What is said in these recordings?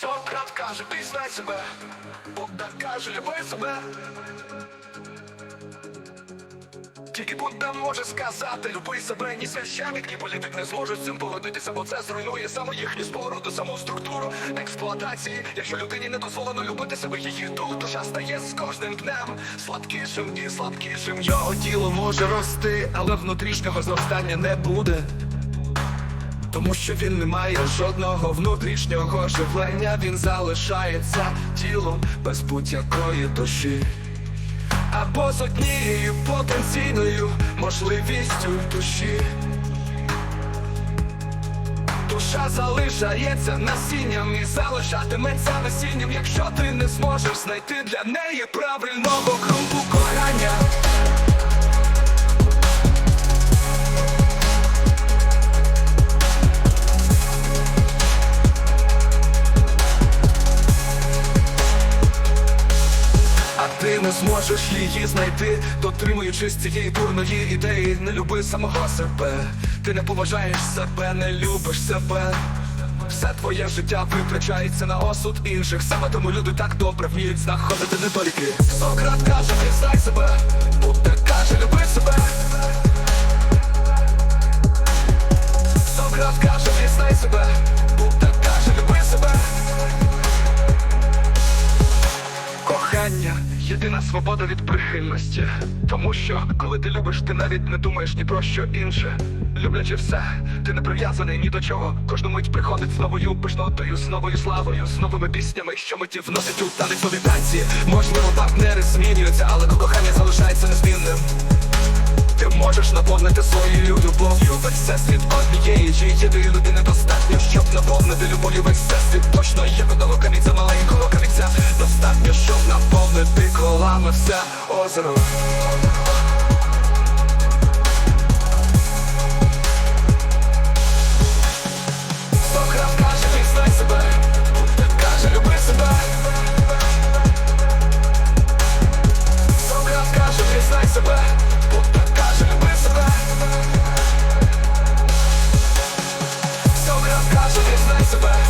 Сократ каже, пізнай себе, Богдан каже, люби себе. Тільки Будда може сказати, люби себе, ні священник, ні політик не зможуть з цим погодитися, бо це зруйнує саме їхню споруду, саму структуру експлуатації. Якщо людині не дозволено любити себе, її душа стає з кожним днем слабкішим і слабкішим. Його тіло може рости, але внутрішнього зростання не буде. Тому що він не має жодного внутрішнього живлення, він залишається тілом без будь-якої душі. Або з однією потенційною можливістю в душі. Душа залишається насінням і залишатиметься насінням, якщо ти не зможеш знайти для неї правильного ґрунту кохання. Не зможеш її знайти, дотримуючись цієї дурної ідеї, не люби самого себе. Ти не поважаєш себе, не любиш себе. Все твоє життя витрачається на осуд інших. Саме тому люди так добре вміють знаходити недоліки. Сократ каже, пізнай себе, Будда каже, люби себе. Сократ каже, пізнай себе, Будда каже, люби себе. Кохання єдина свобода від прихильності. Тому що, коли ти любиш, ти навіть не думаєш ні про що інше. Люблячи все, ти не прив'язаний ні до чого. Кожну мить приходить з новою пишнотою, з новою славою, з новими піснями, що миті вносять у танець нові танці. Можливо, партнери змінюються, але кохання залишається незмінним. Ти можеш наповнити своєю любов'ю весь всесвіт однієї чи єдиної людини достатньо, все озеро. Сократ каже, себе каже, люби себе Сократ каже, пізнай себе каже, каже, пізнай себе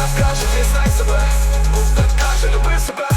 розкаже, не знай себе, будь так каже, люби себе